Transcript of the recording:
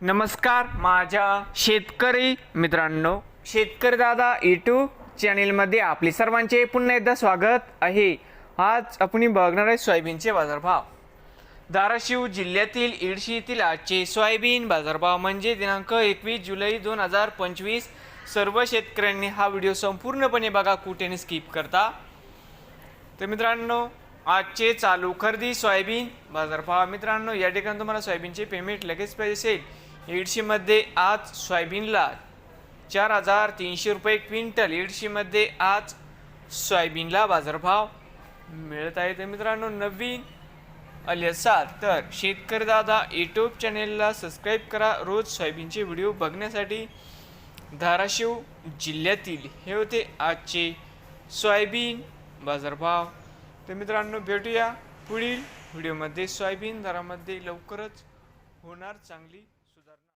नमस्कार माझ्या शेतकरी मित्रांनो. शेतकरी दादा यूट्यूब चॅनेलमध्ये आपले सर्वांचे पुन्हा एकदा स्वागत आहे. आज आपण बघणार आहे सोयाबीनचे बाजारभाव. धाराशिव जिल्ह्यातील इडशी येथील आजचे सोयाबीन बाजारभाव म्हणजे दिनांक एकवीस जुलै दोन हजार पंचवीस. सर्व शेतकऱ्यांनी हा व्हिडिओ संपूर्णपणे बघा कुठेने स्किप करता. तर मित्रांनो आजचे चालू खरेदी सोयाबीन बाजारभाव. मित्रांनो या ठिकाणी तुम्हाला सोयाबीनचे पेमेंट लगेच पाहिजे असेल एडशीमध्ये आज सोयाबीनला चार हजार तीनशे रुपये क्विंटल. एडशीमध्ये आज सोयाबीनला बाजारभाव मिळत आहे. तर मित्रांनो नवीन आले असाल तर शेतकरी दादा यूट्यूब चॅनेलला सबस्क्राईब करा. रोज सोयाबीनचे व्हिडिओ बघण्यासाठी धाराशिव जिल्ह्यातील हे होते आजचे सोयाबीन बाजारभाव. तर मित्रांनो भेटूया पुढील व्हिडिओमध्ये. सोयाबीन दरामध्ये लवकरच होणार चांगली सुधारणा.